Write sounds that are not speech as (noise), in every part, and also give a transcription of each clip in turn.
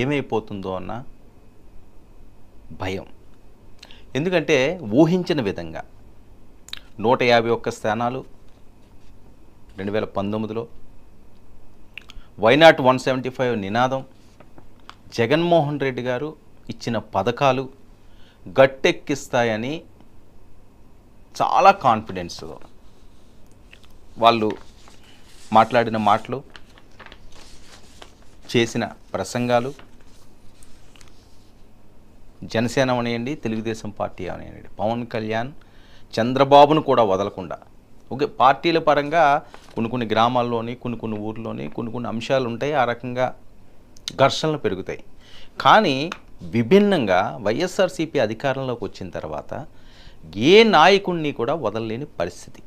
ఏమైపోతుందో అన్న భయం. ఎందుకంటే ఊహించిన విధంగా నూట యాభై ఒక్క స్థానాలు రెండు వేల పంతొమ్మిదిలో వైనాట్ వన్ సెవెంటీ ఫైవ్ నినాదం జగన్మోహన్ రెడ్డి గారు ఇచ్చిన పథకాలు గట్టెక్కిస్తాయని చాలా కాన్ఫిడెన్స్ వాళ్ళు మాట్లాడిన మాటలు చేసిన ప్రసంగాలు జనసేన అవనియండి తెలుగుదేశం పార్టీ అవనియండి. పవన్ కళ్యాణ్ చంద్రబాబును కూడా వదలకుండా. ఓకే పార్టీల పరంగా కొన్ని కొన్ని గ్రామాల్లోని కొన్ని కొన్ని ఊర్లోని కొన్ని కొన్ని అంశాలు ఉంటాయి ఆ రకంగా ఘర్షణలు పెరుగుతాయి. కానీ విభిన్నంగా వైఎస్ఆర్సీపీ అధికారంలోకి వచ్చిన తర్వాత ఏ నాయకుడిని కూడా వదలలేని పరిస్థితి.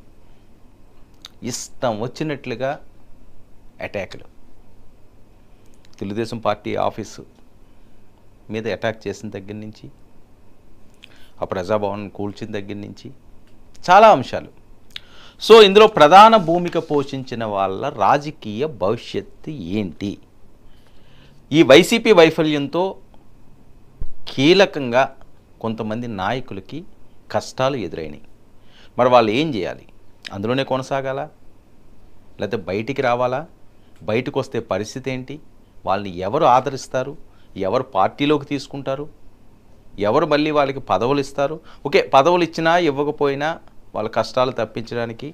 ఇష్టం వచ్చినట్లుగా అటాకులు. తెలుగుదేశం పార్టీ ఆఫీసు మీద అటాక్ చేసిన దగ్గర నుంచి ఆ ప్రజాభవన్ కూల్చిన దగ్గర నుంచి చాలా అంశాలు. సో ఇందులో ప్రధాన భూమిక పోషించిన వాళ్ళ రాజకీయ భవిష్యత్తు ఏంటి? ఈ వైసీపీ వైఫల్యంతో కీలకంగా కొంతమంది నాయకులకి కష్టాలు ఎదురైనాయి. మరి వాళ్ళు ఏం చేయాలి? అందులోనే కొనసాగాలా? లేకపోతే బయటికి రావాలా? బయటకు వస్తే పరిస్థితి ఏంటి? వాళ్ళని ఎవరు ఆదరిస్తారు? ఎవరు పార్టీలోకి తీసుకుంటారు? ఎవరు మళ్ళీ వాళ్ళకి పదవులు ఇస్తారు? ఓకే పదవులు ఇచ్చినా ఇవ్వకపోయినా వాళ్ళ కష్టాలు తప్పించడానికి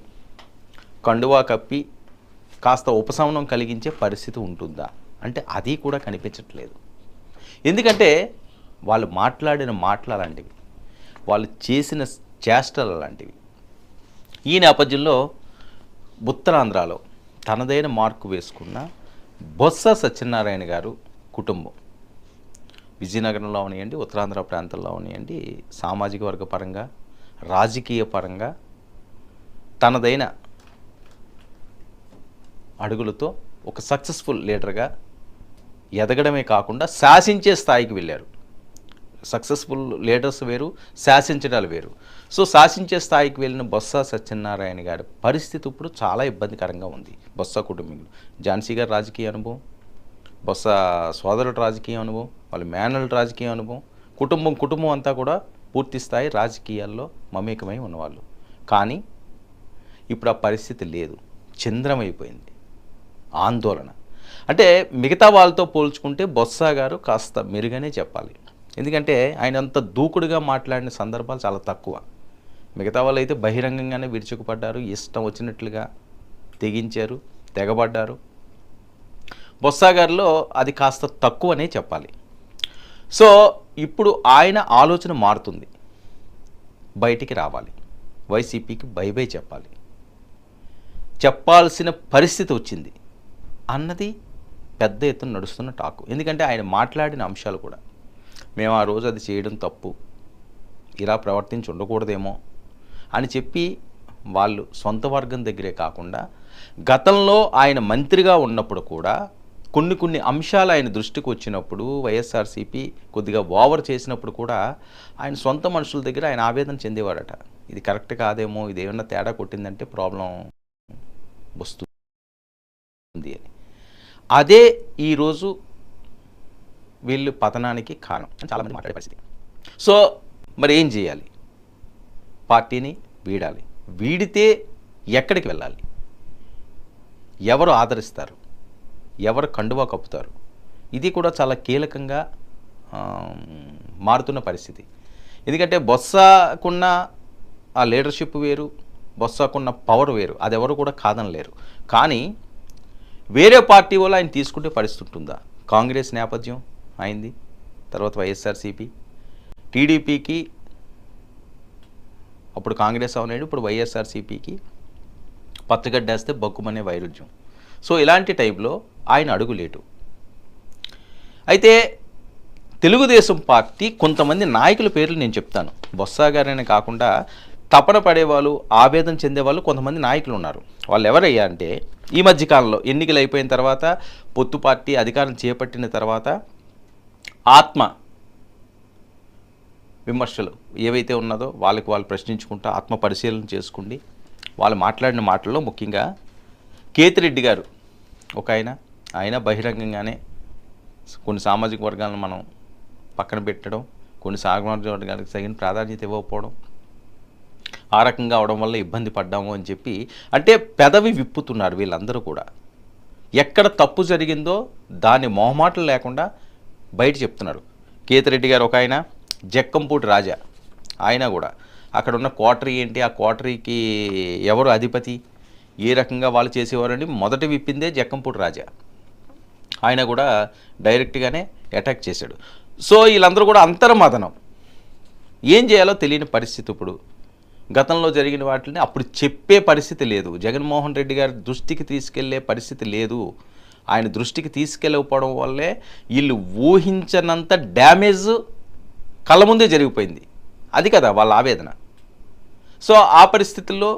కండువా కప్పి కాస్త ఉపశమనం కలిగించే పరిస్థితి ఉంటుందా? అంటే అది కూడా కనిపించట్లేదు. ఎందుకంటే వాళ్ళు మాట్లాడిన మాటలు అలాంటివి వాళ్ళు చేసిన చేష్టలు అలాంటివి ఈ నేపథ్యంలో ఉత్తరాంధ్రలో తనదైన మార్కు వేసుకున్న బొత్స సత్యనారాయణ గారు కుటుంబం. విజయనగరంలో అవనియండి ఉత్తరాంధ్ర ప్రాంతంలో అవనియండి సామాజిక వర్గ పరంగా రాజకీయ పరంగా తనదైన అడుగులతో ఒక సక్సెస్ఫుల్ లీడర్గా ఎదగడమే కాకుండా శాసించే స్థాయికి వెళ్ళారు. సక్సెస్ఫుల్ లీడర్స్ వేరు శాసించడాలు వేరు. సో శాసించే స్థాయికి వెళ్ళిన బొత్స సత్యనారాయణ గారి పరిస్థితి ఇప్పుడు చాలా ఇబ్బందికరంగా ఉంది బొత్స కుటుంబీకులు. ఝాన్సీ గారి రాజకీయ అనుభవం? బొత్స సోదరుడు రాజకీయ అనుభవం వాళ్ళ మేనల్ రాజకీయ అనుభవం కుటుంబం కుటుంబం అంతా కూడా పూర్తి స్థాయి రాజకీయాల్లో మమేకమై ఉన్నవాళ్ళు. కానీ ఇప్పుడు ఆ పరిస్థితి లేదు. చంద్రమైపోయింది. ఆందోళన. అంటే మిగతా వాళ్ళతో పోల్చుకుంటే బొత్స గారు కాస్త మెరుగనే చెప్పాలి. ఎందుకంటే ఆయన అంత దూకుడుగా మాట్లాడిన సందర్భాలు చాలా తక్కువ. మిగతా వాళ్ళు అయితే బహిరంగంగానే విరుచుకుపడ్డారు. ఇష్టం వచ్చినట్లుగా తెగించారు తెగబడ్డారు. బొత్సాగారిలో అది కాస్త తక్కువనే చెప్పాలి. సో ఇప్పుడు ఆయన ఆలోచన మారుతుంది. బయటికి రావాలి. వైసీపీకి బై బై చెప్పాలి. చెప్పాల్సిన పరిస్థితి వచ్చింది. అన్నది పెద్ద ఎత్తున నడుస్తున్న టాకు. ఎందుకంటే ఆయన మాట్లాడిన అంశాలు కూడా. మేము ఆ రోజు అది చేయడం తప్పు. ఇలా ప్రవర్తించి ఉండకూడదేమో అని చెప్పి వాళ్ళు సొంత వర్గం దగ్గరే కాకుండా గతంలో ఆయన మంత్రిగా ఉన్నప్పుడు కూడా కొన్ని కొన్ని అంశాలు ఆయన దృష్టికి వచ్చినప్పుడు వైఎస్ఆర్సీపీ కొద్దిగా ఓవర్ చేసినప్పుడు కూడా ఆయన సొంత మనుషుల దగ్గర ఆయన ఆవేదన చెందేవాడట. ఇది కరెక్ట్ కాదేమో ఇది ఏమన్నా తేడా కొట్టిందంటే ప్రాబ్లం వస్తుంది అని. అదే ఈరోజు వీళ్ళు పతనానికి కారణం. చాలామంది మాట్లాడే పరిస్థితి. సో మరి ఏం చేయాలి? పార్టీని వీడాలి. వీడితే ఎక్కడికి వెళ్ళాలి? ఎవరు ఆదరిస్తారు? ఎవరు కండువా కప్పుతారు? ఇది కూడా చాలా కీలకంగా మారుతున్న పరిస్థితి. ఎందుకంటే బొత్సకున్న ఆ లీడర్షిప్ వేరు బొత్సకున్న పవర్ వేరు అది ఎవరు కూడా కాదనలేరు కానీ వేరే పార్టీ వాళ్ళు ఆయన తీసుకుంటే పరిస్థితి ఉంటుందా? కాంగ్రెస్ నేపథ్యం అయింది తర్వాత వైఎస్ఆర్సీపీ. టీడీపీకి అప్పుడు కాంగ్రెస్ అవనేది ఇప్పుడు వైఎస్ఆర్సీపీకి పచ్చగడ్డేస్తే బొక్కుమనే వైరుధ్యం. సో ఇలాంటి టైంలో ఆయన అడుగులేటు. అయితే తెలుగుదేశం పార్టీ కొంతమంది నాయకుల పేర్లు నేను చెప్తాను. బొత్స గారనే కాకుండా తపన పడేవాళ్ళు ఆవేదన చెందేవాళ్ళు కొంతమంది నాయకులు ఉన్నారు. వాళ్ళు ఎవరయ్యా అంటే ఈ మధ్యకాలంలో ఎన్నికలు అయిపోయిన తర్వాత పొత్తు పార్టీ అధికారం చేపట్టిన తర్వాత ఆత్మ విమర్శలు ఏవైతే ఉన్నదో వాళ్ళకి వాళ్ళు ప్రశ్నించుకుంటూ ఆత్మ పరిశీలన చేసుకోండి వాళ్ళు మాట్లాడిన మాటల్లో ముఖ్యంగా కేతిరెడ్డి గారు ఒక ఆయన ఆయన బహిరంగంగానే కొన్ని సామాజిక వర్గాలను మనం పక్కన పెట్టడం కొన్ని సామాజిక వర్గాలకు తగిన ప్రాధాన్యత ఇవ్వకపోవడం ఆ రకంగా అవడం వల్ల ఇబ్బంది పడ్డాము అని చెప్పి అంటే పెదవి విప్పుతున్నారు వీళ్ళందరూ కూడా. ఎక్కడ తప్పు జరిగిందో దాని మొహమాటలు లేకుండా బయట చెప్తున్నారు. కేతిరెడ్డి గారు ఒక ఆయన జక్కంపూటి రాజా ఆయన కూడా. అక్కడ ఉన్న క్వార్టరీ ఏంటి? ఆ క్వార్టరీకి ఎవరు అధిపతి? ఏ రకంగా వాళ్ళు చేసేవారండి? మొదట విప్పిందే జక్కంపూడి రాజా. ఆయన కూడా డైరెక్ట్గానే అటాక్ చేశాడు. సో వీళ్ళందరూ కూడా అంతర్మదనం. ఏం చేయాలో తెలియని పరిస్థితి ఇప్పుడు. గతంలో జరిగిన వాటిని అప్పుడు చెప్పే పరిస్థితి లేదు. జగన్మోహన్ రెడ్డి గారి దృష్టికి తీసుకెళ్ళే పరిస్థితి లేదు. ఆయన దృష్టికి తీసుకెళ్ళకపోవడం వల్లే వీళ్ళు ఊహించనంత డ్యామేజ్ కళ్ళ ముందే జరిగిపోయింది. అది కదా వాళ్ళ ఆవేదన. సో ఆ పరిస్థితుల్లో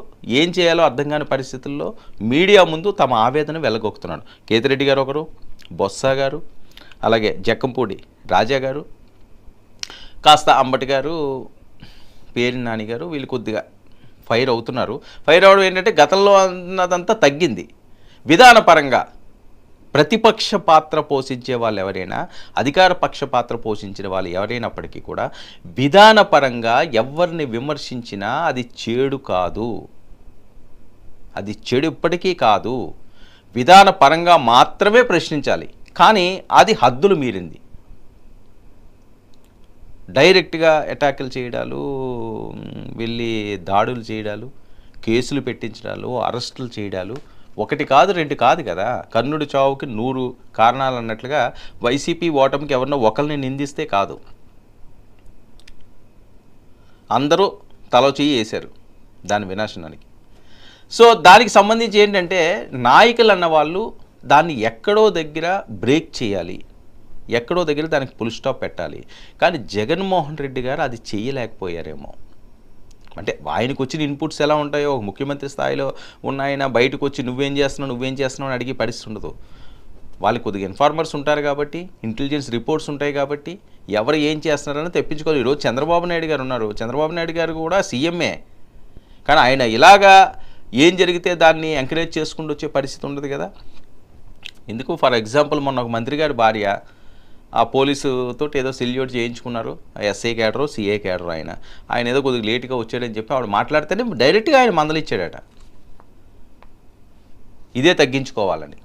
ఏం చేయాలో అర్థం కాని పరిస్థితుల్లో మీడియా ముందు తమ ఆవేదన వెళ్ళగొక్కుతున్నాడు కేతిరెడ్డి గారు ఒకరు బొత్స గారు అలాగే జక్కంపూడి రాజా గారు కాస్త అంబటి గారు పేరు నాని గారు వీళ్ళు కొద్దిగా ఫైర్ అవుతున్నారు. ఫైర్ అవడం ఏంటంటే గతంలో అన్నదంతా తగ్గింది. విధానపరంగా ప్రతిపక్ష పాత్ర పోషించే వాళ్ళు ఎవరైనా అధికార పక్ష పాత్ర పోషించిన వాళ్ళు ఎవరైనప్పటికీ కూడా విధానపరంగా ఎవరిని విమర్శించినా అది చెడు కాదు. అది చెడు ఇప్పటికీ కాదు. విధానపరంగా మాత్రమే ప్రశ్నించాలి. కానీ అది హద్దులు మీరింది. డైరెక్ట్గా అటాకులు చేయడాలు వెళ్ళి దాడులు చేయడాలు కేసులు పెట్టించడాలు అరెస్టులు చేయడాలు ఒకటి కాదు రెండు కాదు కదా. కర్ణుడి చావుకి నూరు కారణాలు అన్నట్లుగా వైసీపీ ఓటమికి ఎవరినో ఒకరిని నిందిస్తే కాదు. అందరూ తలో చెయ్యి వేశారు దాని వినాశనానికి. సో దానికి సంబంధించి ఏంటంటే నాయకులు అన్న వాళ్ళు దాన్ని ఎక్కడో దగ్గర బ్రేక్ చేయాలి. ఎక్కడో దగ్గర దానికి పుల్ స్టాప్ పెట్టాలి. కానీ జగన్మోహన్ రెడ్డి గారు అది చేయలేకపోయారేమో. అంటే ఆయనకు వచ్చిన ఇన్పుట్స్ ఎలా ఉంటాయో ఒక ముఖ్యమంత్రి స్థాయిలో ఉన్న ఆయన బయటకు వచ్చి నువ్వేం చేస్తున్నావు నువ్వేం చేస్తున్నావు అని అడిగి పరిస్థితి ఉండదు. వాళ్ళకి కొద్దిగా ఇన్ఫార్మర్స్ ఉంటారు కాబట్టి ఇంటెలిజెన్స్ రిపోర్ట్స్ ఉంటాయి కాబట్టి ఎవరు ఏం చేస్తున్నారని తెప్పించుకోవాలి. ఈరోజు చంద్రబాబు నాయుడు గారు ఉన్నారు. చంద్రబాబు నాయుడు గారు కూడా సీఎంఏ. కానీ ఆయన ఇలాగా ఏం జరిగితే దాన్ని ఎంకరేజ్ చేసుకుంటూ వచ్చే పరిస్థితి ఉండదు కదా. ఎందుకు? ఫర్ ఎగ్జాంపుల్ మొన్న ఒక మంత్రి గారి భార్య ఆ పోలీసుతో ఏదో సెల్యూట్ చేయించుకున్నారు. ఎస్ఐ క్యాడరు సిఏ క్యాడరు ఆయన. ఆయన ఏదో కొద్దిగా లేట్గా వచ్చాడని చెప్పి ఆవిడ మాట్లాడితేనే డైరెక్ట్గా ఆయన మందలిచ్చాడట ఇదే తగ్గించుకోవాలని.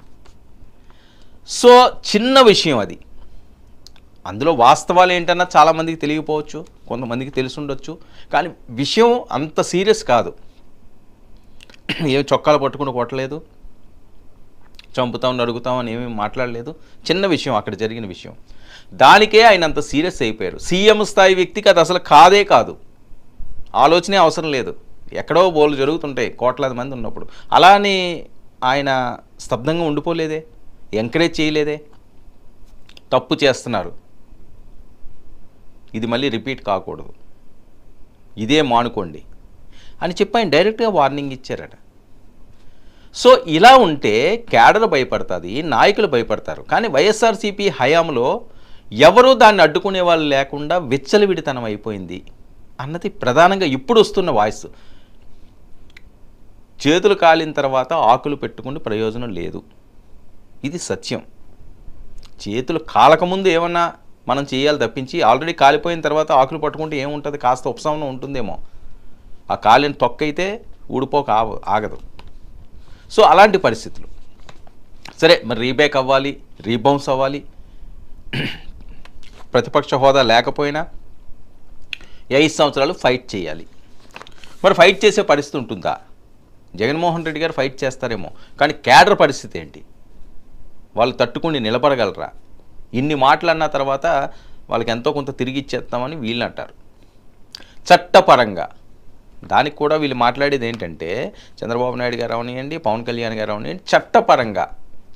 సో చిన్న విషయం అది. అందులో వాస్తవాలు ఏంటన్నా చాలామందికి తెలియకపోవచ్చు కొంతమందికి తెలిసి కానీ విషయం అంత సీరియస్ కాదు. ఏం చొక్కాలు పట్టుకుని కొట్టలేదు. చంపుతాం నడుగుతాం అని ఏమీ మాట్లాడలేదు. చిన్న విషయం అక్కడ జరిగిన విషయం. దానికే ఆయన అంత సీరియస్ అయిపోయారు. సీఎం స్థాయి వ్యక్తికి అది అసలు కాదే కాదు. ఆలోచనే అవసరం లేదు. ఎక్కడో బోలు జరుగుతుంటాయి కోట్లాది మంది ఉన్నప్పుడు. అలా అని ఆయన స్తబ్దంగా ఉండిపోలేదే? ఎంకరేజ్ చేయలేదే? తప్పు చేస్తున్నారు. ఇది మళ్ళీ రిపీట్ కాకూడదు. ఇదే మానుకోండి. అని చెప్పి ఆయన డైరెక్ట్గా వార్నింగ్ ఇచ్చారట. సో ఇలా ఉంటే కేడర్ భయపడుతుంది నాయకులు భయపడతారు. కానీ వైఎస్ఆర్సీపీ హయాంలో ఎవరూ దాన్ని అడ్డుకునే వాళ్ళు లేకుండా విచ్చలవిడితనం అయిపోయింది అన్నది ప్రధానంగా ఇప్పుడు వస్తున్న వాయిస్. చేతులు కాలిన తర్వాత ఆకులు పెట్టుకుని ప్రయోజనం లేదు. ఇది సత్యం. చేతులు కాలకముందు ఏమన్నా మనం చేయాలి తప్పించి ఆల్రెడీ కాలిపోయిన తర్వాత ఆకులు పట్టుకుంటే ఏముంటుంది? కాస్త ఉపశమనం ఉంటుందేమో. ఆ కాలిన తొక్కైతే ఊడిపోక ఆగదు. సో అలాంటి పరిస్థితులు. సరే మరి రీబేక్ అవ్వాలి రీబౌన్స్ అవ్వాలి. (clears throat) ప్రతిపక్ష హోదా లేకపోయినా ఐదు సంవత్సరాలు ఫైట్ చేయాలి. మరి ఫైట్ చేసే పరిస్థితి ఉంటుందా? జగన్మోహన్ రెడ్డి గారు ఫైట్ చేస్తారేమో. కానీ క్యాడర్ పరిస్థితి ఏంటి? వాళ్ళు తట్టుకుని నిలబడగలరా? ఇన్ని మాటలు అన్న తర్వాత వాళ్ళకి ఎంతో కొంత తిరిగి ఇచ్చేస్తామని వీళ్ళు అంటారు. చట్టపరంగా దానికి కూడా వీళ్ళు మాట్లాడేది ఏంటంటే చంద్రబాబు నాయుడు గారు అవనియండి పవన్ కళ్యాణ్ గారు అవనియండి చట్టపరంగా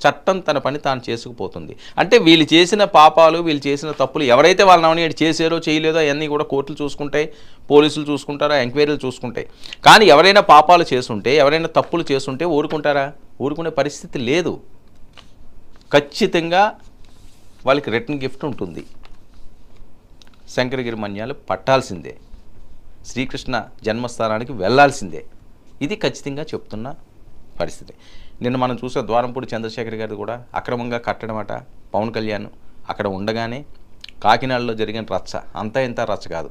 చట్టం తన పని తాను చేసుకుపోతుంది. అంటే వీళ్ళు చేసిన పాపాలు వీళ్ళు చేసిన తప్పులు ఎవరైతే వాళ్ళని అవనియండి చేశారో చేయలేదో అవన్నీ కూడా కోర్టులు చూసుకుంటాయి పోలీసులు చూసుకుంటారా ఎంక్వైరీలు చూసుకుంటాయి. కానీ ఎవరైనా పాపాలు చేసుంటే ఎవరైనా తప్పులు చేసుంటే ఊరుకుంటారా? ఊరుకునే పరిస్థితి లేదు. ఖచ్చితంగా వాళ్ళకి రిటర్న్ గిఫ్ట్ ఉంటుంది. శంకరగిరి మన్యాలు పట్టాల్సిందే. శ్రీకృష్ణ జన్మస్థానానికి వెళ్ళాల్సిందే ఇది ఖచ్చితంగా చెప్తున్న పరిస్థితి. నిన్న మనం చూసే ద్వారంపూడి చంద్రశేఖర్ గారు కూడా అక్రమంగా కట్టడమట పవన్ కళ్యాణ్ అక్కడ ఉండగానే కాకినాడలో జరిగిన రచ్చ. అంతా ఇంత రచ్చ కాదు.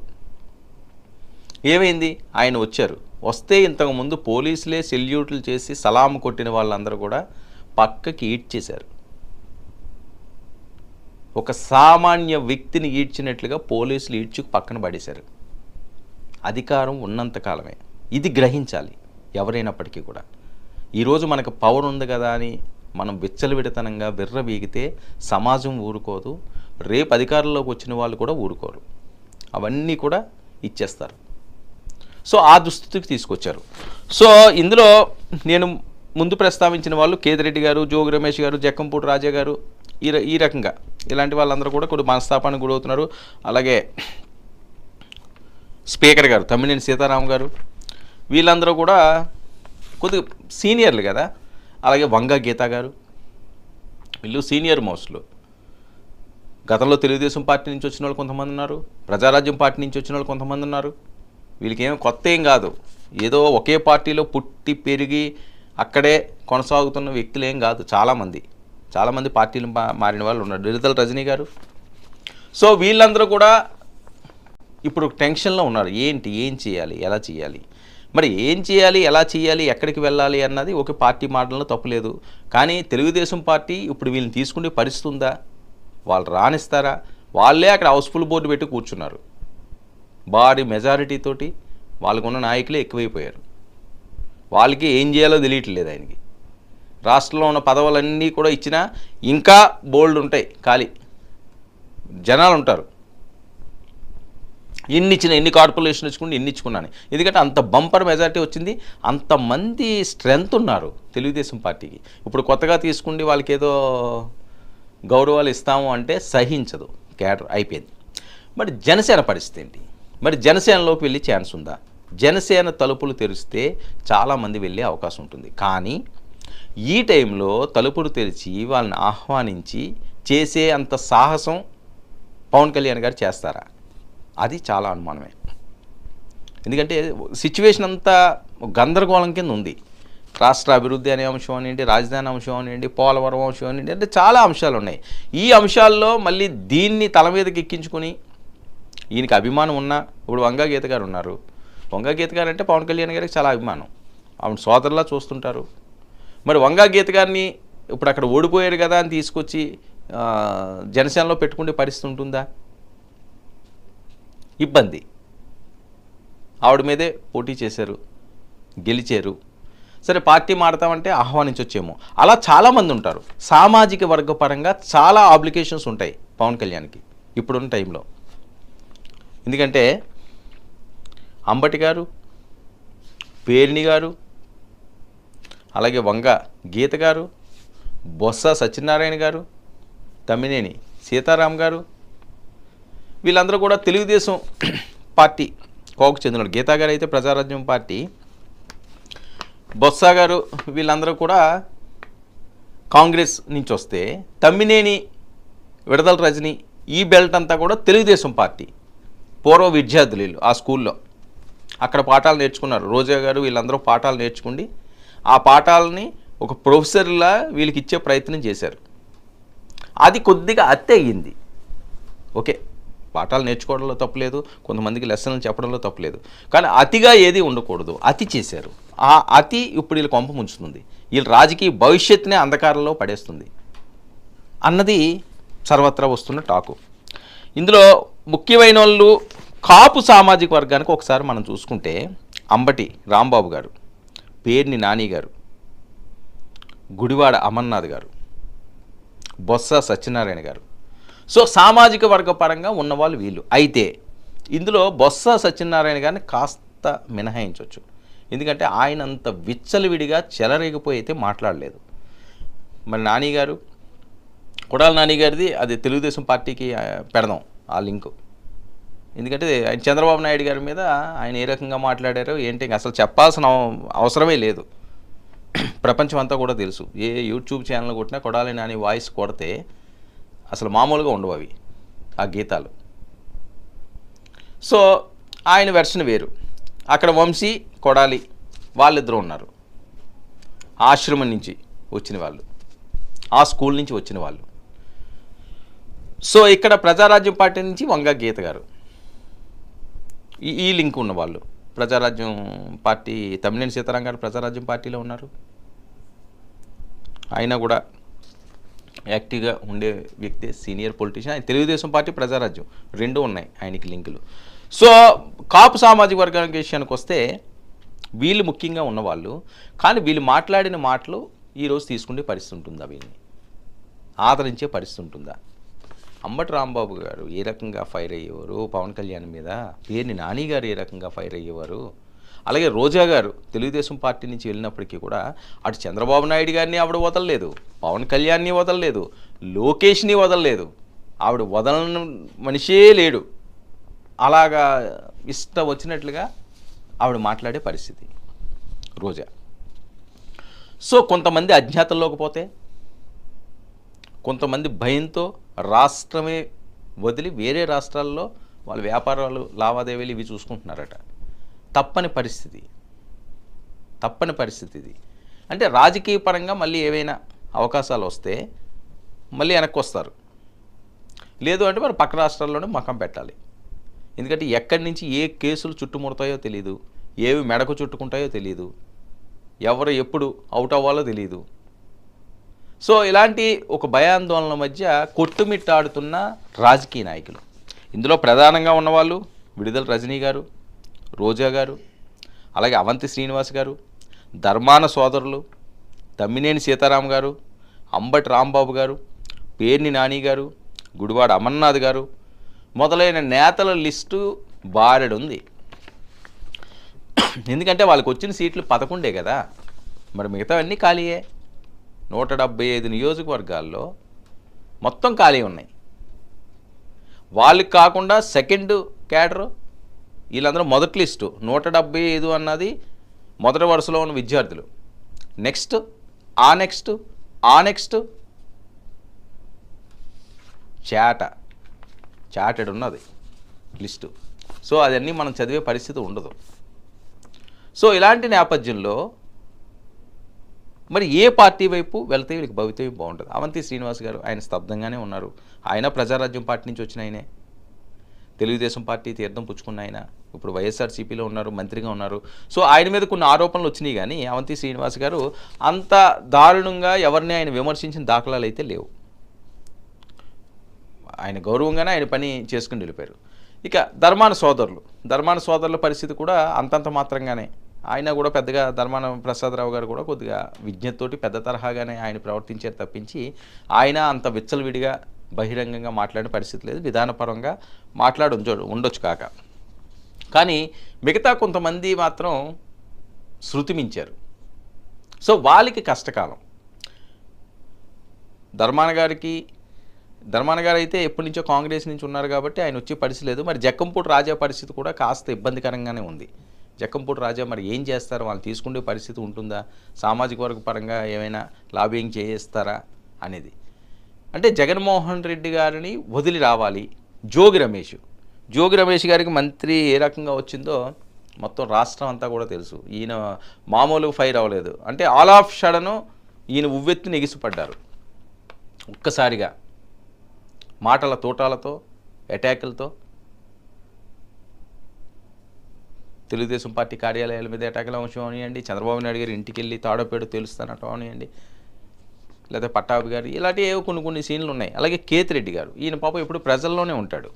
ఏమైంది? ఆయన వచ్చారు. వస్తే ఇంతకుముందు పోలీసులే సెల్యూట్లు చేసి సలాం కొట్టిన వాళ్ళందరూ కూడా పక్కకి ఈడ్చేశారు. ఒక సామాన్య వ్యక్తిని ఈడ్చినట్లుగా పోలీసులు ఈడ్చుకు పక్కన పడేశారు. అధికారం ఉన్నంతకాలమే ఇది గ్రహించాలి ఎవరైనప్పటికీ కూడా. ఈరోజు మనకు పవర్ ఉంది కదా అని మనం విచ్చలవిడతనంగా విర్రవీగితే సమాజం ఊరుకోదు రేపు అధికారంలోకి వచ్చిన వాళ్ళు కూడా ఊరుకోరు. అవన్నీ కూడా ఇచ్చేస్తారు. సో ఆ దుస్థితికి తీసుకొచ్చారు. సో ఇందులో నేను ముందు ప్రస్తావించిన వాళ్ళు కేతిరెడ్డి గారు జోగి రమేష్ గారు జక్కంపూడి రాజా గారు ఈ ర- ఈ రకంగా. ఇలాంటి వాళ్ళందరూ కూడా కొన్ని మనస్తాపానికి గురవుతున్నారు. అలాగే స్పీకర్ గారు తమ్మినేని సీతారాం గారు వీళ్ళందరూ కూడా కొద్దిగా సీనియర్లు కదా. అలాగే వంగ గీత గారు వీళ్ళు సీనియర్ మోస్ట్లు. గతంలో తెలుగుదేశం పార్టీ నుంచి వచ్చిన వాళ్ళు కొంతమంది ఉన్నారు ప్రజారాజ్యం పార్టీ నుంచి వచ్చిన వాళ్ళు కొంతమంది ఉన్నారు. వీళ్ళకి ఏం కొత్త ఏం కాదు. ఏదో ఒకే పార్టీలో పుట్టి పెరిగి అక్కడే కొనసాగుతున్న వ్యక్తులు ఏం కాదు చాలామంది. చాలామంది పార్టీలు మా- మారిన వాళ్ళు ఉన్నారు. డిజిటల్ రజనీ గారు. సో వీళ్ళందరూ కూడా ఇప్పుడు టెన్షన్లో ఉన్నారు. ఏంటి? ఏం చేయాలి? ఎలా చేయాలి? మరి ఏం చేయాలి? ఎలా చేయాలి? ఎక్కడికి వెళ్ళాలి అన్నది ఒక పార్టీ మాటల్లో తప్పులేదు కానీ తెలుగుదేశం పార్టీ ఇప్పుడు వీళ్ళని తీసుకునే పరిస్థితి ఉందా? వాళ్ళు రాణిస్తారా వాళ్ళే అక్కడ హౌస్ఫుల్ బోర్డు పెట్టి కూర్చున్నారు. భారీ మెజారిటీ తోటి వాళ్ళకున్న నాయకులే ఎక్కువైపోయారు. వాళ్ళకి ఏం చేయాలో తెలియట్లేదు ఆయనకి. రాష్ట్రంలో ఉన్న పదవులన్నీ కూడా ఇచ్చినా ఇంకా బోల్డ్ ఉంటాయి. ఖాళీ జనాలు ఉంటారు. ఎన్ని ఇచ్చిన ఎన్ని కార్పొరేషన్ ఇచ్చుకుంటే ఎన్ని ఇచ్చుకున్నాను. ఎందుకంటే అంత బంపర్ మెజారిటీ వచ్చింది. అంతమంది స్ట్రెంగ్త్ ఉన్నారు తెలుగుదేశం పార్టీకి. ఇప్పుడు కొత్తగా తీసుకుండి వాళ్ళకి ఏదో గౌరవాలు ఇస్తాము అంటే సహించదు. క్యాడర్ అయిపోయింది. మరి జనసేన పరిస్థితి ఏంటి? మరి జనసేనలోకి వెళ్ళి ఛాన్స్ ఉందా? జనసేన తలుపులు తెరిస్తే చాలామంది వెళ్ళే అవకాశం ఉంటుంది. కానీ ఈ టైంలో తలుపులు తెరిచి వాళ్ళని ఆహ్వానించి చేసే అంత సాహసం పవన్ కళ్యాణ్ గారు చేస్తారా? అది చాలా అనుమానమే. ఎందుకంటే సిచ్యువేషన్ అంతా గందరగోళం కింద ఉంది. రాష్ట్ర అభివృద్ధి అనే అంశం అనివ్వండి రాజధాని అంశం అనివ్వండి పోలవరం అంశం అనివ్వండి అంటే చాలా అంశాలు ఉన్నాయి. ఈ అంశాల్లో మళ్ళీ దీన్ని తల మీదకి ఎక్కించుకుని ఈయనకి అభిమానం ఉన్నా ఇప్పుడు వంగగీత గారు ఉన్నారు. వంగగీత గారు అంటే పవన్ కళ్యాణ్ గారికి చాలా అభిమానం. ఆవిడ సోదరులా చూస్తుంటారు. మరి వంగగీత గారిని ఇప్పుడు అక్కడ ఓడిపోయారు కదా అని తీసుకొచ్చి జనసేనలో పెట్టుకునే పరిస్థితి ఉంటుందా? ఇబ్బంది. ఆవిడ మీదే పోటీ చేశారు గెలిచారు. సరే పార్టీ మారుతామంటే ఆహ్వానించొచ్చేమో. అలా చాలామంది ఉంటారు. సామాజిక వర్గ పరంగా చాలా ఆబ్లికేషన్స్ ఉంటాయి పవన్ కళ్యాణ్కి. ఇప్పుడున్న టైంలో. ఎందుకంటే అంబటి గారు పేర్ని గారు అలాగే వంగ గీత గారు బొత్స సత్యనారాయణ గారు తమ్మినేని సీతారాం గారు వీళ్ళందరూ కూడా తెలుగుదేశం పార్టీ కోకు చెందిన గీతా గారు అయితే ప్రజారాజ్యం పార్టీ. బొత్స గారు వీళ్ళందరూ కూడా కాంగ్రెస్ నుంచి వస్తే తమ్మినేని విడదల రజని ఈ బెల్ట్ అంతా కూడా తెలుగుదేశం పార్టీ. పూర్వ విద్యార్థులు వీళ్ళు ఆ స్కూల్లో. అక్కడ పాఠాలు నేర్చుకున్నారు. రోజా గారు వీళ్ళందరూ పాఠాలు నేర్చుకుండి ఆ పాఠాలని ఒక ప్రొఫెసర్లా వీళ్ళకి ఇచ్చే ప్రయత్నం చేశారు. అది కొద్దిగా అత్తే అయ్యింది ఓకే. పాఠాలు నేర్చుకోవడంలో తప్పులేదు కొంతమందికి లెసన్లు చెప్పడంలో తప్పులేదు. కానీ అతిగా ఏది ఉండకూడదు. అతి చేశారు. ఆ అతి ఇప్పుడు వీళ్ళు కొంప ముంచుతుంది. వీళ్ళ రాజకీయ భవిష్యత్తునే అంధకారంలో పడేస్తుంది. అన్నది సర్వత్రా వస్తున్న టాకు. ఇందులో ముఖ్యమైన వాళ్ళు కాపు సామాజిక వర్గానికి ఒకసారి మనం చూసుకుంటే అంబటి రాంబాబు గారు పేర్ని నాని గారు గుడివాడ అమర్నాథ్ గారు బొత్స సత్యనారాయణ గారు సో సామాజిక వర్గ పరంగా ఉన్నవాళ్ళు వీళ్ళు. అయితే ఇందులో బొత్స సత్యనారాయణ గారిని కాస్త మినహాయించవచ్చు ఎందుకంటే ఆయన అంత విచ్చలవిడిగా చెలరేగిపోయి అయితే మాట్లాడలేదు. మరి నాని గారు కొడాల నాని గారిది అది తెలుగుదేశం పార్టీకి పెడదాం ఆ లింకు. ఎందుకంటే ఆయన చంద్రబాబు నాయుడు గారి మీద ఆయన ఏ రకంగా మాట్లాడారో ఏంటి అసలు చెప్పాల్సిన అవ- అవసరమే లేదు. ప్రపంచం అంతా కూడా తెలుసు. ఏ యూట్యూబ్ ఛానల్ కొట్టినా కొడాలి నాని వాయిస్ కొడితే అసలు మామూలుగా ఉండవు అవి ఆ గీతాలు. సో ఆయన వెర్షన్ వేరు. అక్కడ వంశీ కొడాలి వాళ్ళిద్దరూ ఉన్నారు. ఆశ్రమం నుంచి వచ్చిన వాళ్ళు. ఆ స్కూల్ నుంచి వచ్చిన వాళ్ళు. సో ఇక్కడ ప్రజారాజ్యం పార్టీ నుంచి వంగ గీత గారు. ఈ ఈ లింక్ ఉన్నవాళ్ళు ప్రజారాజ్యం పార్టీ తమిళనేని సీతారాం గారు ప్రజారాజ్యం పార్టీలో ఉన్నారు. అయినా కూడా యాక్టివ్గా ఉండే వ్యక్తి సీనియర్ పొలిటీషియన్. ఆయన తెలుగుదేశం పార్టీ ప్రజారాజ్యం. రెండు ఉన్నాయి ఆయనకి లింకులు. సో కాపు సామాజిక వర్గానికి విషయానికి వస్తే వీళ్ళు ముఖ్యంగా ఉన్నవాళ్ళు కానీ వీళ్ళు మాట్లాడిన మాటలు ఈరోజు తీసుకునే పరిస్థితి ఉంటుందా వీళ్ళని? ఆదరించే పరిస్థితి ఉంటుందా? అంబటి రాంబాబు గారు ఏ రకంగా ఫైర్ అయ్యేవారు? పవన్ కళ్యాణ్ మీద పేరుని నాని గారు ఏ రకంగా ఫైర్ అయ్యేవారు? అలాగే రోజా గారు తెలుగుదేశం పార్టీ నుంచి వెళ్ళినప్పటికీ కూడా అటు చంద్రబాబు నాయుడు గారిని ఆవిడ వదలలేదు పవన్ కళ్యాణ్ని వదలలేదు లోకేష్ని వదలలేదు. ఆవిడ వదలని మనిషే లేడు. అలాగా ఇష్టం వచ్చినట్లుగా ఆవిడ మాట్లాడే పరిస్థితి రోజా. సో కొంతమంది అజ్ఞాతంలోకి పోతే కొంతమంది భయంతో రాష్ట్రమే వదిలి వేరే రాష్ట్రాల్లో వాళ్ళ వ్యాపారాలు లావాదేవీలు ఇవి చూసుకుంటున్నారట. తప్పని పరిస్థితి. తప్పని పరిస్థితి ఇది అంటే రాజకీయ పరంగా మళ్ళీ ఏవైనా అవకాశాలు వస్తే మళ్ళీ వెనక్కి వస్తారు లేదు అంటే మరి పక్క రాష్ట్రాల్లోనే మకం పెట్టాలి. ఎందుకంటే ఎక్కడి నుంచి ఏ కేసులు చుట్టుముడతాయో తెలియదు ఏవి మెడకు చుట్టుకుంటాయో తెలియదు ఎవరు ఎప్పుడు అవుట్ అవ్వాలో తెలియదు సో ఇలాంటి ఒక భయాందోళన మధ్య కొట్టుమిట్టాడుతున్న రాజకీయ నాయకులు. ఇందులో ప్రధానంగా ఉన్నవాళ్ళు విడుదల రజనీ గారు రోజా గారు అలాగే అవంతి శ్రీనివాస్ గారు ధర్మాన సోదరులు తమ్మినేని సీతారాం గారు అంబటి రాంబాబు గారు పేర్ని నాని గారు గుడివాడ అమర్నాథ్ గారు మొదలైన నేతల లిస్టు బారెడుంది ఎందుకంటే వాళ్ళకి వచ్చిన సీట్లు పదకొండే కదా. మరి మిగతావన్నీ ఖాళీయే. నూట డెబ్బై ఐదు నియోజకవర్గాల్లో మొత్తం ఖాళీ ఉన్నాయి. వాళ్ళకి కాకుండా సెకండ్ క్యాడరు వీళ్ళందరూ మొదటి లిస్టు. నూట డెబ్బై ఐదు అన్నది మొదటి వరుసలో ఉన్న విద్యార్థులు. నెక్స్ట్ ఆ నెక్స్ట్ ఆ నెక్స్ట్. చాట. చాటెడ్ ఉన్నది లిస్టు. సో అదన్నీ మనం చదివే పరిస్థితి ఉండదు. సో ఇలాంటి నేపథ్యంలో మరి ఏ పార్టీ వైపు వెళ్తే వీళ్ళకి భవితవ్యం బాగుంటుంది? అవంతి శ్రీనివాస్ గారు ఆయన స్తబ్దంగానే ఉన్నారు. ఆయన ప్రజారాజ్యం పార్టీ నుంచి వచ్చిన ఆయనే. తెలుగుదేశం పార్టీ తీర్థం పుచ్చుకున్న ఆయన. ఇప్పుడు వైఎస్ఆర్సీపీలో ఉన్నారు మంత్రిగా ఉన్నారు. సో ఆయన మీద కొన్ని ఆరోపణలు వచ్చినాయి కానీ అవంతి శ్రీనివాస్ గారు అంత దారుణంగా ఎవరిని ఆయన విమర్శించిన దాఖలాలు అయితే లేవు. ఆయన గౌరవంగానే ఆయన పని చేసుకుని వెళ్ళిపోయారు ఇక ధర్మాన సోదరులు ధర్మాన సోదరుల పరిస్థితి కూడా అంతంత మాత్రంగానే. ఆయన కూడా పెద్దగా ధర్మాన ప్రసాదరావు గారు కూడా కొద్దిగా విజ్ఞతతోటి పెద్ద తరహాగానే ఆయన ప్రవర్తించారు తప్పించి ఆయన అంత విచ్చలవిడిగా బహిరంగంగా మాట్లాడే పరిస్థితి లేదు. విధానపరంగా మాట్లాడు ఉండొచ్చు కాక. కానీ మిగతా కొంతమంది మాత్రం శృతి మించారు సో వాళ్ళకి కష్టకాలం. ధర్మాన గారికి ధర్మాన గారు అయితే ఎప్పటి నుంచో కాంగ్రెస్ నుంచి ఉన్నారు కాబట్టి ఆయన వచ్చే పరిస్థితి లేదు. మరి జక్కంపూటి రాజా పరిస్థితి కూడా కాస్త ఇబ్బందికరంగానే ఉంది. జక్కంపూటి రాజా మరి ఏం చేస్తారు? వాళ్ళు తీసుకునే పరిస్థితి ఉంటుందా? సామాజిక వర్గ పరంగా ఏమైనా లాబింగ్ చేయిస్తారా అనేది. అంటే జగన్మోహన్ రెడ్డి గారిని వదిలి రావాలి. జోగి రమేష్. జోగి రమేష్ గారికి మంత్రి ఏ రకంగా వచ్చిందో మొత్తం రాష్ట్రం అంతా కూడా తెలుసు. ఈయన మామూలు ఫైర్ అవ్వలేదు. అంటే ఆల్ ఆఫ్ షడను ఈయన ఉవ్వెత్తి ఎగిసిపడ్డారు. ఒక్కసారిగా మాటల తోటాలతో అటాకులతో తెలుగుదేశం పార్టీ కార్యాలయాల మీద అటాకులు అవసరం అవనివ్వండి చంద్రబాబు నాయుడు గారి ఇంటికి వెళ్ళి తాడోపేడు తెలుస్తానటం అవనివ్వండి లేదా పట్టాభి గారు ఇలాంటి ఏవో కొన్ని కొన్ని సీన్లు ఉన్నాయి. అలాగే కేతిరెడ్డి గారు. ఈయన పాపం ఎప్పుడు ప్రజల్లోనే ఉంటాడు.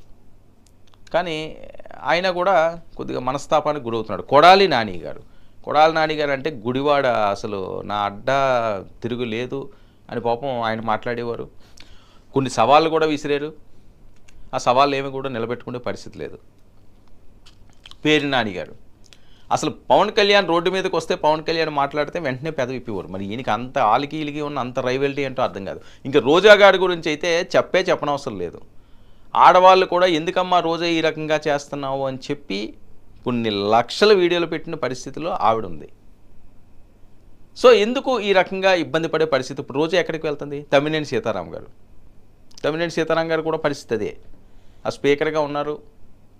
కానీ ఆయన కూడా కొద్దిగా మనస్తాపానికి గురవుతున్నాడు. కొడాలి నాని గారు. కొడాలి నాని గారు అంటే గుడివాడ అసలు నా అడ్డ తిరుగు లేదు అని పాపం ఆయన మాట్లాడేవారు. కొన్ని సవాళ్ళు కూడా విసిరారు. ఆ సవాళ్ళు ఏమి కూడా నిలబెట్టుకునే పరిస్థితి లేదు. పేరు నాని గారు. అసలు పవన్ కళ్యాణ్ రోడ్డు మీదకి వస్తే పవన్ కళ్యాణ్ మాట్లాడితే వెంటనే పెదవి ఇప్పేవారు మరి ఈయనకి అంత ఆలికి ఇలిగి ఉన్న అంత రైవల్టీ ఏంటో అర్థం కాదు. ఇంకా రోజా గారి గురించి అయితే చెప్పే చెప్పనవసరం లేదు. ఆడవాళ్ళు కూడా ఎందుకమ్మా రోజా ఈ రకంగా చేస్తున్నావు అని చెప్పి కొన్ని లక్షల వీడియోలు పెట్టిన పరిస్థితిలో ఆవిడ ఉంది. సో ఎందుకు ఈ రకంగా ఇబ్బంది పడే పరిస్థితి? ఇప్పుడు రోజు ఎక్కడికి వెళ్తుంది? తమ్మినేని సీతారాం గారు. తమ్మినేని సీతారాం గారు కూడా పరిస్థితి అదే. ఆ స్పీకర్గా ఉన్నారు.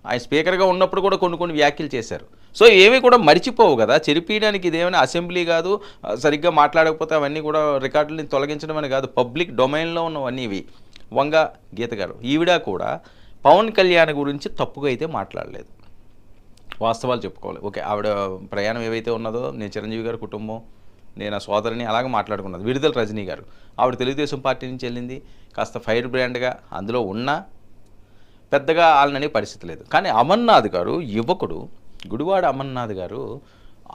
ఆయన స్పీకర్గా ఉన్నప్పుడు కూడా కొన్ని కొన్ని వ్యాఖ్యలు చేశారు. సో ఏవి కూడా మర్చిపోవు కదా. చెరిపీయడానికి ఇదేమైనా అసెంబ్లీ కాదు సరిగ్గా మాట్లాడకపోతే అవన్నీ కూడా రికార్డులని తొలగించడం అని కాదు. పబ్లిక్ డొమైన్లో ఉన్నవన్నీ ఇవి. వంగ గీత గారు ఈవిడ కూడా పవన్ కళ్యాణ్ గురించి తప్పుగా అయితే మాట్లాడలేదు. వాస్తవాలు చెప్పుకోవాలి. ఓకే ఆవిడ ప్రయాణం ఏవైతే ఉన్నదో నేను చిరంజీవి గారి కుటుంబం నేను ఆ సోదరిని అలాగే మాట్లాడుకున్నది. విడుదల రజనీ గారు. ఆవిడ తెలుగుదేశం పార్టీ నుంచి వెళ్ళింది. కాస్త ఫైర్ బ్రాండ్గా అందులో ఉన్నా పెద్దగా వాళ్ళని పరిస్థితి లేదు. కానీ అమర్నాథ్ గారు యువకుడు Gudivada Amarnath garu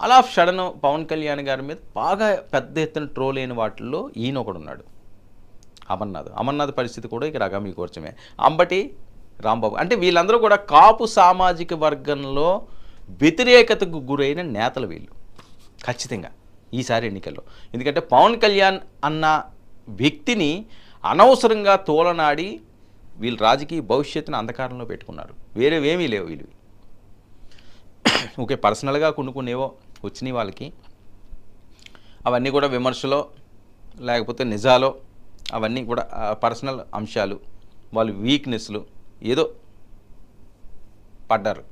all of sudden Pawan Kalyan గారి మీద బాగా పెద్ద ఎత్తున ట్రోల్ అయిన వాటిల్లో ఈయన ఒకడు ఉన్నాడు. అమర్నాథ్. అమర్నాథ్ పరిస్థితి కూడా ఇక్కడ అగామి కోర్చమే. అంబటి రాంబాబు. అంటే వీళ్ళందరూ కూడా కాపు సామాజిక వర్గంలో వ్యతిరేకతకు గురైన నేతలు వీళ్ళు. ఖచ్చితంగా ఈసారి ఎన్నికల్లో. ఎందుకంటే పవన్ కళ్యాణ్ అన్న వ్యక్తిని అనవసరంగా తోలనాడి వీళ్ళు రాజకీయ భవిష్యత్తును అంధకారంలో పెట్టుకున్నారు. వేరేవేమీ లేవు వీళ్ళు. ఓకే పర్సనల్గా కొన్ని కొన్ని ఏవో వచ్చినాయి వాళ్ళకి. అవన్నీ కూడా విమర్శలో లేకపోతే నిజాలో అవన్నీ కూడా పర్సనల్ అంశాలు వాళ్ళు వీక్నెస్లు ఏదో పడ్డారు.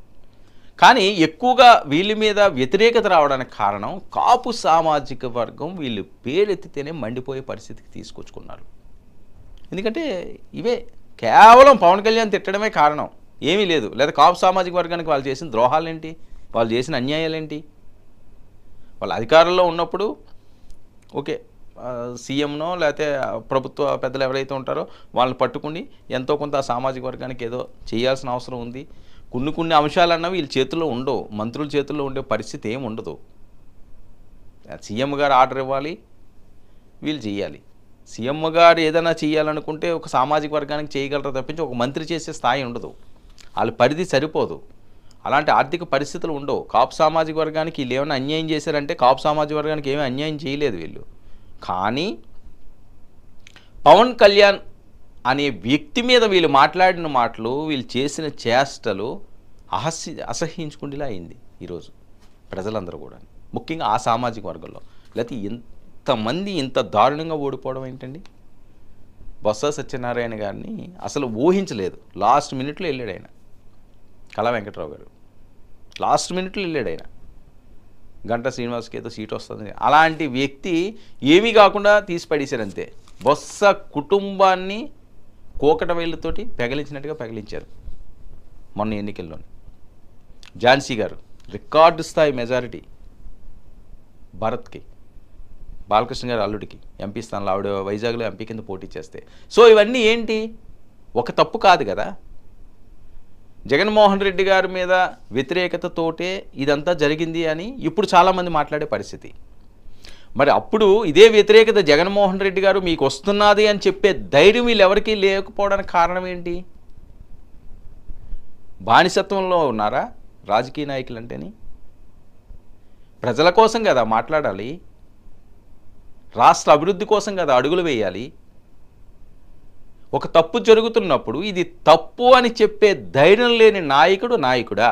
కానీ ఎక్కువగా వీళ్ళ మీద వ్యతిరేకత రావడానికి కారణం కాపు సామాజిక వర్గం వీళ్ళు పేరెత్తితేనే మండిపోయే పరిస్థితికి తీసుకొచ్చుకున్నారు. ఎందుకంటే ఇవే కేవలం పవన్ కళ్యాణ్ తిట్టడమే కారణం. ఏమీ లేదు. లేదా కాపు సామాజిక వర్గానికి వాళ్ళు చేసిన ద్రోహాలేంటి? వాళ్ళు చేసిన అన్యాయాలేంటి? వాళ్ళ అధికారంలో ఉన్నప్పుడు ఓకే సీఎంనో లేకపోతే ప్రభుత్వ పెద్దలు ఎవరైతే ఉంటారో వాళ్ళని పట్టుకుని ఎంతో కొంత ఆ సామాజిక వర్గానికి ఏదో చేయాల్సిన అవసరం ఉంది. కొన్ని కొన్ని అంశాలన్నవి వీళ్ళ చేతుల్లో ఉండవు. మంత్రుల చేతుల్లో ఉండే పరిస్థితి ఏమి ఉండదు. సీఎం గారు ఆర్డర్ ఇవ్వాలి వీళ్ళు చేయాలి. సీఎం గారు ఏదైనా చేయాలనుకుంటే ఒక సామాజిక వర్గానికి చేయగలరు తప్పించి ఒక మంత్రి చేసే స్థాయి ఉండదు. వాళ్ళ పరిధి సరిపోదు. అలాంటి ఆర్థిక పరిస్థితులు ఉండవు. కాపు సామాజిక వర్గానికి వీళ్ళు ఏమైనా అన్యాయం చేశారంటే కాపు సామాజిక వర్గానికి ఏమీ అన్యాయం చేయలేదు వీళ్ళు. కానీ పవన్ కళ్యాణ్ అనే వ్యక్తి మీద వీళ్ళు మాట్లాడిన మాటలు వీళ్ళు చేసిన చేష్టలు అహస్య అసహ్యించుకుండేలా అయింది ఈరోజు ప్రజలందరూ కూడా ముఖ్యంగా ఆ సామాజిక వర్గంలో. లేకపోతే ఇంతమంది ఇంత దారుణంగా ఓడిపోవడం ఏంటండి? బొత్స సత్యనారాయణ గారిని అసలు ఊహించలేదు. లాస్ట్ మినిట్లో వెళ్ళాడు ఆయన. కళా వెంకట్రావు గారు. లాస్ట్ మినిట్లో వెళ్ళాడు ఆయన. గంట శ్రీనివాస్కి ఏదో సీట్ వస్తుంది. అలాంటి వ్యక్తి ఏమీ కాకుండా తీసి పడేశారంతే బొత్స కుటుంబాన్ని కోకట వేళ్ళతోటి పెగలించినట్టుగా పెగలించారు మొన్న ఎన్నికల్లోని. ఝాన్సీ గారు. రికార్డు స్థాయి మెజారిటీ భరత్కి. బాలకృష్ణ గారి అల్లుడికి ఎంపీ స్థానంలో ఆవిడ వైజాగ్లో ఎంపీ కింద పోటీ చేస్తే. సో ఇవన్నీ ఏంటి? ఒక తప్పు కాదు కదా. జగన్మోహన్ రెడ్డి గారి మీద వ్యతిరేకతతోటే ఇదంతా జరిగింది అని ఇప్పుడు చాలామంది మాట్లాడే పరిస్థితి. మరి అప్పుడు ఇదే వ్యతిరేకత జగన్మోహన్ రెడ్డి గారు మీకు వస్తున్నది అని చెప్పే ధైర్యం వీళ్ళెవరికీ లేకపోవడానికి కారణం ఏంటి? బానిసత్వంలో ఉన్నారా రాజకీయ నాయకులు అంటేని ప్రజల కోసం కదా మాట్లాడాలి. రాష్ట్ర అభివృద్ధి కోసం కదా అడుగులు వేయాలి. ఒక తప్పు జరుగుతున్నప్పుడు ఇది తప్పు అని చెప్పే ధైర్యం లేని నాయకుడు నాయకుడా?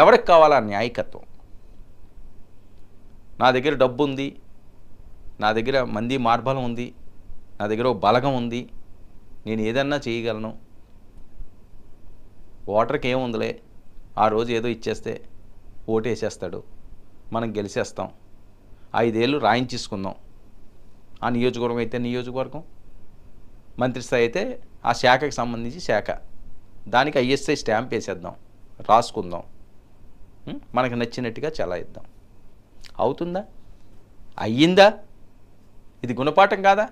ఎవరికి కావాలా న్యాయకత్వం? నా దగ్గర డబ్బు ఉంది నా దగ్గర మంది మార్బలం ఉంది నా దగ్గర బలగం ఉంది నేను ఏదన్నా చేయగలను. ఓటర్కి ఏముందిలే ఆ రోజు ఏదో ఇచ్చేస్తే ఓటేసేస్తాడు మనం గెలిచేస్తాం. ఐదేళ్ళు రాయించేసుకుందాం. ఆ నియోజకవర్గం అయితే నియోజకవర్గం. మంత్రి స్థాయి అయితే ఆ శాఖకి సంబంధించి శాఖ. దానికి ఐఎస్ఐ స్టాంప్ వేసేద్దాం. రాసుకుందాం. మనకు నచ్చినట్టుగా చలాయిద్దాం. అవుతుందా? అయ్యిందా? ఇది గుణపాఠం కాదా?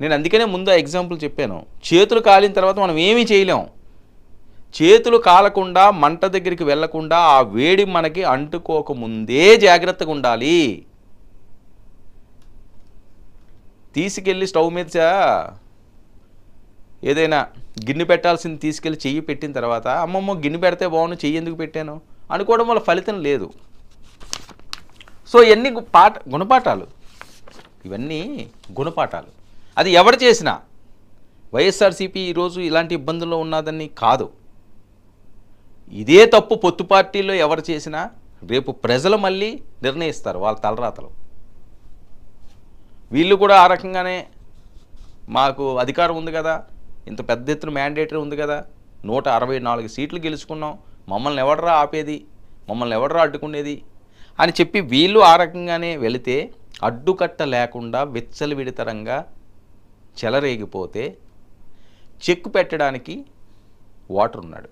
నేను అందుకనే ముందు ఎగ్జాంపుల్ చెప్పాను. చేతులు కాలిన తర్వాత మనం ఏమీ చేయలేం. చేతులు కాలకుండా మంట దగ్గరికి వెళ్ళకుండా ఆ వేడి మనకి అంటుకోకముందే జాగ్రత్తగా ఉండాలి. తీసుకెళ్ళి స్టవ్ మీద ఏదైనా గిన్నె పెట్టాల్సింది తీసుకెళ్ళి చెయ్యి పెట్టిన తర్వాత అమ్మమ్మ గిన్నె పెడితే బాగుండు చెయ్యి ఎందుకు పెట్టాను? అనుకోవడం వల్ల ఫలితం లేదు. సో ఇవన్నీ గు- పాట గుణపాఠాలు? ఇవన్నీ గుణపాఠాలు. అది ఎవరు చేసినా వైఎస్ఆర్సీపీ ఈరోజు ఇలాంటి ఇబ్బందుల్లో ఉన్నదని కాదు. ఇదే తప్పు పొత్తు పార్టీలో ఎవరు చేసినా రేపు ప్రజలు మళ్ళీ నిర్ణయిస్తారు వాళ్ళ తలరాతలు. వీళ్ళు కూడా ఆ రకంగానే మాకు అధికారం ఉంది కదా ఇంత పెద్ద ఎత్తున మ్యాండేటరీ ఉంది కదా నూట అరవై నాలుగు సీట్లు గెలుచుకున్నాం మమ్మల్ని ఎవడరా ఆపేది మమ్మల్ని ఎవడరా అడ్డుకునేది అని చెప్పి వీళ్ళు ఆ రకంగానే వెళితే అడ్డుకట్ట లేకుండా విచ్చలవిడితరంగా చెలరేగిపోతే చెక్కు పెట్టడానికి వాటర్ ఉన్నాడు.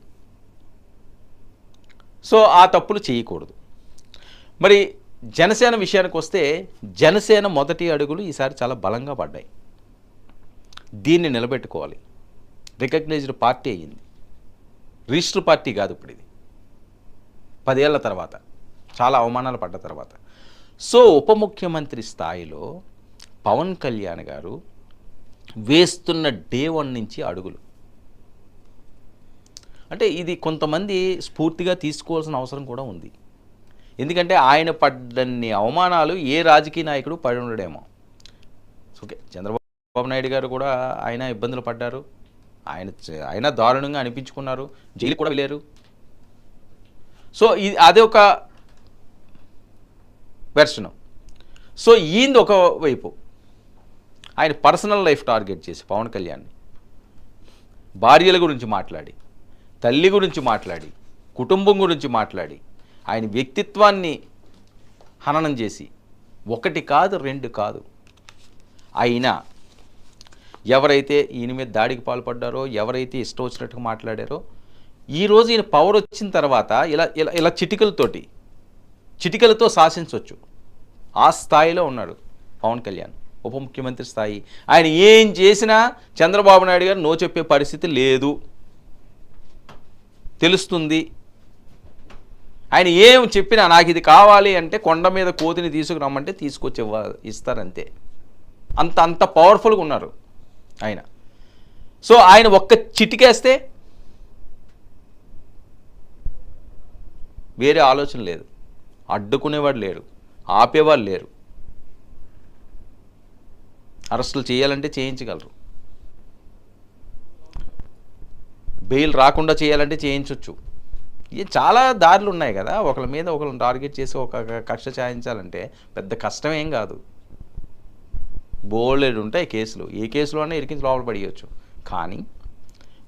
సో ఆ తప్పులు చేయకూడదు. మరి జనసేన విషయానికి వస్తే జనసేన మొదటి అడుగులు ఈసారి చాలా బలంగా పడ్డాయి. దీన్ని నిలబెట్టుకోవాలి. రికగ్నైజ్డ్ పార్టీ అయ్యింది. రిజిస్టర్ పార్టీ కాదు ఇప్పుడు ఇది. పదేళ్ళ తర్వాత చాలా అవమానాలు పడ్డ తర్వాత. సో ఉప ముఖ్యమంత్రి స్థాయిలో పవన్ కళ్యాణ్ గారు వేస్తున్న డే వన్ నుంచి అడుగులు. అంటే ఇది కొంతమంది స్ఫూర్తిగా తీసుకోవాల్సిన అవసరం కూడా ఉంది. ఎందుకంటే ఆయన పడ్డన్ని అవమానాలు ఏ రాజకీయ నాయకుడు పడి ఉండడేమో ఓకే చంద్రబాబు నాయుడు గారు కూడా ఆయన ఇబ్బందులు పడ్డారు. ఆయన ఆయన దారుణంగా అనిపించుకున్నారు. జైలు కూడా వెళ్ళారు. సో ఇది అదే ఒక వెర్షన్. సో ఈయనది ఒక వైపు. ఆయన పర్సనల్ లైఫ్ టార్గెట్ చేసి పవన్ కళ్యాణ్ని. భార్యల గురించి మాట్లాడి. తల్లి గురించి మాట్లాడి కుటుంబం గురించి మాట్లాడి ఆయన వ్యక్తిత్వాన్ని హననం చేసి ఒకటి కాదు రెండు కాదు. అయినా ఎవరైతే ఈయన మీద దాడికి పాల్పడ్డారో ఎవరైతే ఇష్టం వచ్చినట్టుగా మాట్లాడారో ఈరోజు ఈయన పవర్ వచ్చిన తర్వాత ఇలా ఇలా ఇలా చిటికలతోటి చిటికలతో శాసించవచ్చు ఆ స్థాయిలో ఉన్నాడు పవన్ కళ్యాణ్ ఉప ముఖ్యమంత్రి స్థాయి. ఆయన ఏం చేసినా చంద్రబాబు నాయుడు గారు నో చెప్పే పరిస్థితి లేదు. తెలుస్తుంది. ఆయన ఏం చెప్పినా నాకు ఇది కావాలి అంటే కొండ మీద కోతిని తీసుకురమ్మంటే తీసుకొచ్చి ఇవ్వ ఇస్తారంతే. అంత అంత పవర్ఫుల్గా ఉన్నారు ఆయన. సో ఆయన ఒక్క చిటికేస్తే వేరే ఆలోచన లేదు. అడ్డుకునేవాడు లేరు ఆపేవాడు లేరు. అరెస్టులు చేయాలంటే చేయించగలరు. బెయిల్ రాకుండా చేయాలంటే చేయించవచ్చు ఇది చాలా దారులు ఉన్నాయి కదా ఒకళ్ళ మీద ఒకళ్ళని టార్గెట్ చేసి ఒక కక్ష చాయించాలంటే పెద్ద కష్టం ఏం కాదు. బోల్డెడ్ ఉంటాయి కేసులు. ఏ కేసులో అయినా ఇరికించి లోపల పడేయచ్చు. కానీ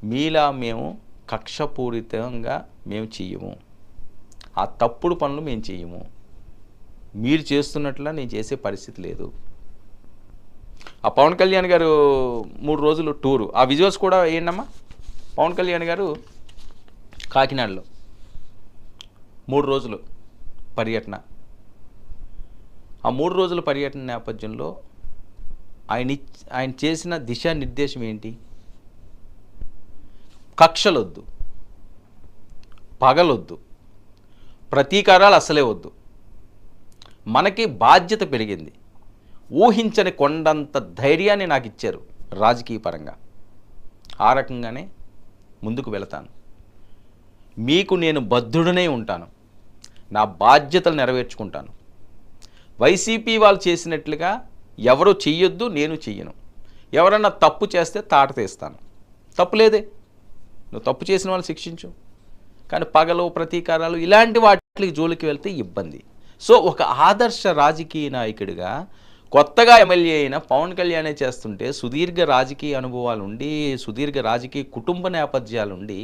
మీలా మేము కక్షపూరితంగా మేము చెయ్యము. ఆ తప్పుడు పనులు మేము చెయ్యము. మీరు చేస్తున్నట్లా నేను చేసే పరిస్థితి లేదు. ఆ పవన్ కళ్యాణ్ గారు మూడు రోజులు టూరు. ఆ విజువల్స్ కూడా ఏంటమ్మా పవన్ కళ్యాణ్ గారు కాకినాడలో మూడు రోజులు పర్యటన. ఆ మూడు రోజుల పర్యటన నేపథ్యంలో ఆయన ఆయన చేసిన దిశానిర్దేశం ఏంటి? కక్షలొద్దు. పగలొద్దు. ప్రతీకారాలు అసలే వద్దు. మనకి బాధ్యత పెరిగింది. ఊహించని కొండంత ధైర్యాన్ని నాకు ఇచ్చారు రాజకీయ పరంగా. ఆ రకంగానే ముందుకు వెళతాను. మీకు నేను బద్ధుడనే ఉంటాను. నా బాధ్యతలు నెరవేర్చుకుంటాను. వైసీపీ వాళ్ళు చేసినట్లుగా ఎవరు చెయ్యొద్దు నేను చెయ్యను. ఎవరన్నా తప్పు చేస్తే తాట తీస్తాను. తప్పు లేదే. నువ్వు తప్పు చేసిన వాళ్ళు శిక్షించు. కానీ పగలు ప్రతీకారాలు ఇలాంటి వాటికి జోలికి వెళ్తే ఇబ్బంది. సో ఒక ఆదర్శ రాజకీయ నాయకుడిగా కొత్తగా ఎమ్మెల్యే అయిన పవన్ కళ్యాణే చేస్తుంటే సుదీర్ఘ రాజకీయ అనుభవాలు ఉండి సుదీర్ఘ రాజకీయ కుటుంబ నేపథ్యాలు ఉండి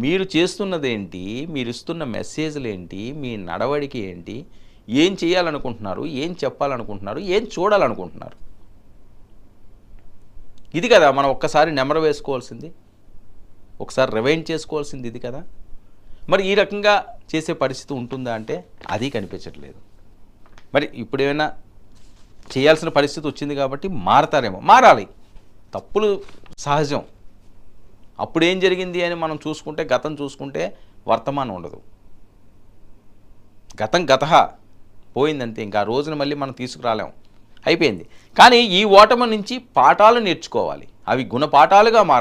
మీరు చేస్తున్నదేంటి మీరు ఇస్తున్న మెసేజ్లు ఏంటి మీ నడవడిక ఏంటి ఏం చేయాలనుకుంటున్నారు ఏం చెప్పాలనుకుంటున్నారు ఏం చూడాలనుకుంటున్నారు? ఇది కదా మనం ఒక్కసారి నెమర వేసుకోవాల్సింది. ఒకసారి రివైండ్ చేసుకోవాల్సింది ఇది కదా. మరి ఈ రకంగా చేసే పరిస్థితి ఉంటుందా అంటే అది కనిపించట్లేదు. మరి ఇప్పుడేమైనా చేయాల్సిన పరిస్థితి వచ్చింది కాబట్టి మారతారేమో. మారాలి. తప్పులు సహజం. అప్పుడు ఏం జరిగింది అని మనం చూసుకుంటే గతం చూసుకుంటే వర్తమానం ఉండదు. గతం గత పోయిందంతే. ఇంకా రోజున మళ్ళీ మనం తీసుకురాలేం. అయిపోయింది. కానీ ఈ ఓటమి నుంచి పాఠాలు నేర్చుకోవాలి. అవి గుణపాఠాలుగా మారాలి.